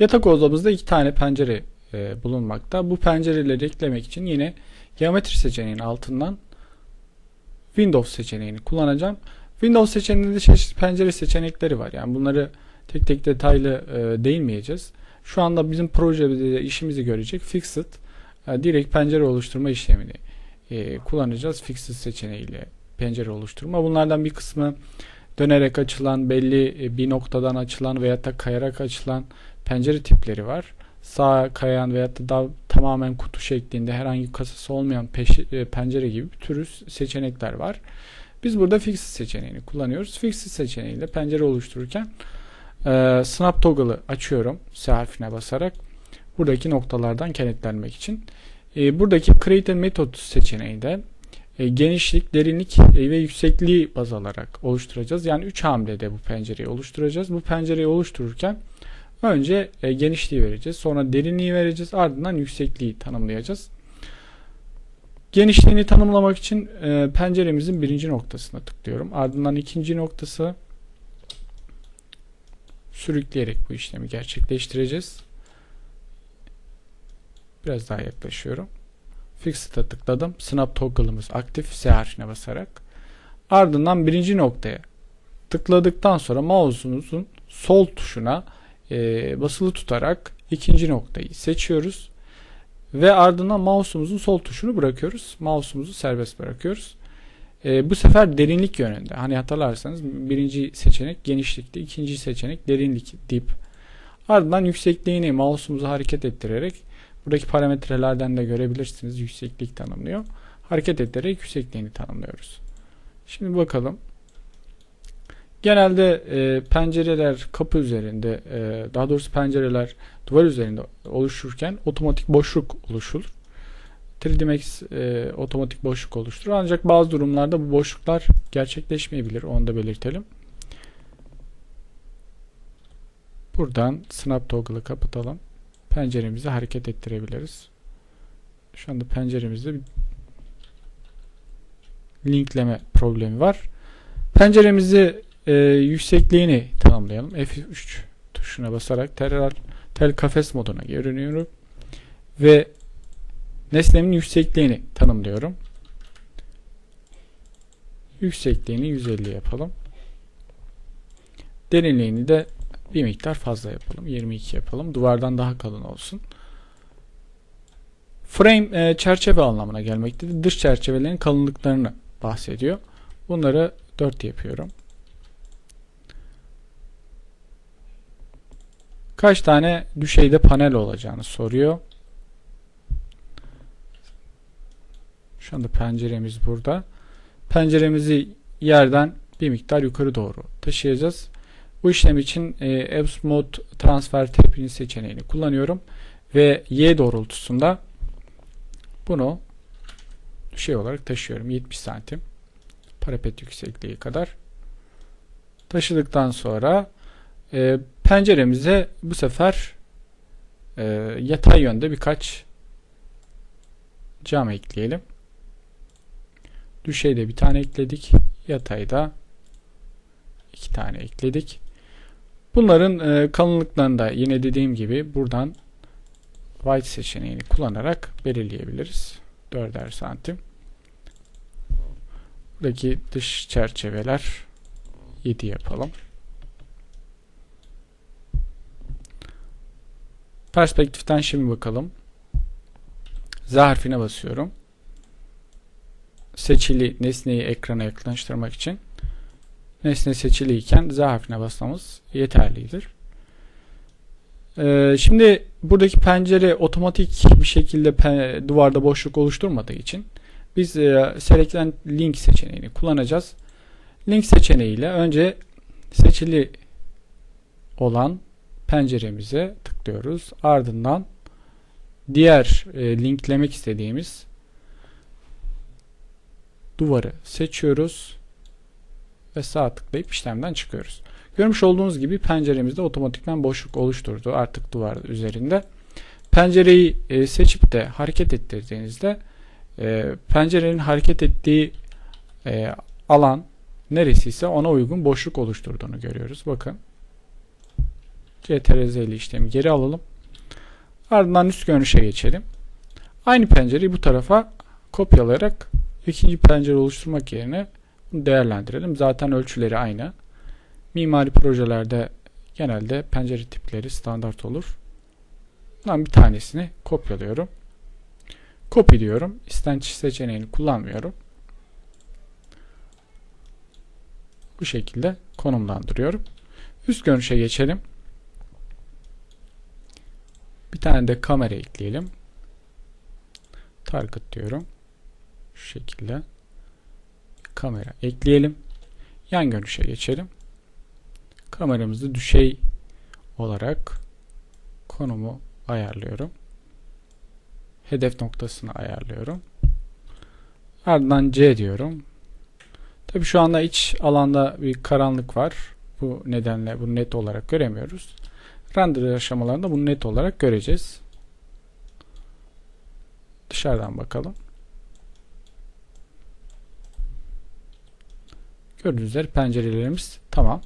Yatak odamızda iki tane pencere e, bulunmakta. Bu pencereleri eklemek için yine geometri seçeneğinin altından Windows seçeneğini kullanacağım. Windows seçeneğinde çeşitli pencere seçenekleri var. Yani bunları tek tek detaylı e, değinmeyeceğiz. Şu anda bizim projede işimizi görecek Fixed e, direkt pencere oluşturma işlemini e, kullanacağız. Fixed seçeneğiyle pencere oluşturma. Bunlardan bir kısmı dönerek açılan, belli e, bir noktadan açılan veya da kayarak açılan pencere tipleri var. Sağ kayan veya da daha tamamen kutu şeklinde herhangi kasası olmayan peş- e, pencere gibi bir türü seçenekler var. Biz burada Fixed seçeneğini kullanıyoruz. Fixed seçeneğiyle pencere oluştururken e, Snap Toggle'ı açıyorum. S harfine basarak. Buradaki noktalardan kenetlenmek için. E, buradaki Create a Method seçeneğinde e, genişlik, derinlik e, ve yüksekliği baz alarak oluşturacağız. Yani 3 hamlede bu pencereyi oluşturacağız. Bu pencereyi oluştururken önce e, genişliği vereceğiz. Sonra derinliği vereceğiz. Ardından yüksekliği tanımlayacağız. Genişliğini tanımlamak için e, penceremizin birinci noktasına tıklıyorum. Ardından ikinci noktası sürükleyerek bu işlemi gerçekleştireceğiz. Biraz daha yaklaşıyorum. Fixed'a tıkladım. Snap toggle'ımız aktif. S harfine basarak. Ardından birinci noktaya tıkladıktan sonra mouse'umuzun sol tuşuna e, basılı tutarak ikinci noktayı seçiyoruz. Ve ardından mouse'umuzun sol tuşunu bırakıyoruz. Mouse'umuzu serbest bırakıyoruz. E, bu sefer derinlik yönünde. Hani hatırlarsanız birinci seçenek genişlikti. ikinci seçenek derinlik dip. Ardından yüksekliğini mouse'umuzu hareket ettirerek buradaki parametrelerden de görebilirsiniz. Yükseklik tanımlıyor. Hareket ettirerek yüksekliğini tanımlıyoruz. Şimdi bakalım. Genelde e, pencereler kapı üzerinde, e, daha doğrusu pencereler duvar üzerinde oluşurken otomatik boşluk oluşur. 3D Max e, otomatik boşluk oluşturur. Ancak bazı durumlarda bu boşluklar gerçekleşmeyebilir. Onu da belirtelim. Buradan Snap Toggle'ı kapatalım. Penceremizi hareket ettirebiliriz. Şu anda penceremizde bir linkleme problemi var. Penceremizi e, yüksekliğini tanımlayalım. F3 tuşuna basarak tel, tel kafes moduna görünüyorum. Ve nesnemin yüksekliğini tanımlıyorum. Yüksekliğini 150 yapalım. Derinliğini de bir miktar fazla yapalım. 22 yapalım. Duvardan daha kalın olsun. Frame e, çerçeve anlamına gelmektedir. Dış çerçevelerin kalınlıklarını bahsediyor. Bunları 4 yapıyorum. Kaç tane düşeyde panel olacağını soruyor. Şu anda penceremiz burada. Penceremizi yerden bir miktar yukarı doğru taşıyacağız. Bu işlem için e, Apps Mode Transfer Taping seçeneğini kullanıyorum. Ve Y doğrultusunda bunu şey olarak taşıyorum. 70 santim. Parapet yüksekliği kadar. Taşıdıktan sonra e, penceremize bu sefer e, yatay yönde birkaç cam ekleyelim. Düşeyde bir tane ekledik. Yatayda iki tane ekledik. Bunların e, kalınlıklarını da yine dediğim gibi buradan white seçeneğini kullanarak belirleyebiliriz. 4'er santim. Buradaki dış çerçeveler 7 yapalım. Perspektiften şimdi bakalım. Z harfine basıyorum. Seçili nesneyi ekrana yaklaştırmak için nesne seçiliyken Z harfine basmamız yeterlidir. Ee, şimdi buradaki pencere otomatik bir şekilde duvarda boşluk oluşturmadığı için biz e, Select Link seçeneğini kullanacağız. Link seçeneğiyle önce seçili olan penceremize tıklıyoruz. Ardından diğer e, linklemek istediğimiz duvarı seçiyoruz ve sağ tıklayıp işlemden çıkıyoruz. Görmüş olduğunuz gibi penceremizde otomatikman boşluk oluşturdu artık duvar üzerinde. Pencereyi e, seçip de hareket ettirdiğinizde e, pencerenin hareket ettiği e, alan neresiyse ona uygun boşluk oluşturduğunu görüyoruz. Bakın. CTRZ ile işlemi geri alalım. Ardından üst görünüşe geçelim. Aynı pencereyi bu tarafa kopyalayarak ikinci pencere oluşturmak yerine değerlendirelim. Zaten ölçüleri aynı. Mimari projelerde genelde pencere tipleri standart olur. Bundan bir tanesini kopyalıyorum. Copy diyorum. İstenç seçeneğini kullanmıyorum. Bu şekilde konumlandırıyorum. Üst görünüşe geçelim. Bir tane de kamera ekleyelim. Target diyorum. Şu şekilde. Kamera ekleyelim. Yan görünüşe geçelim. Kameramızı düşey olarak konumu ayarlıyorum. Hedef noktasını ayarlıyorum. Ardından C diyorum. Tabi şu anda iç alanda bir karanlık var. Bu nedenle bunu net olarak göremiyoruz. Render aşamalarında bunu net olarak göreceğiz. Dışarıdan bakalım. Gördüğünüz üzere pencerelerimiz tamam.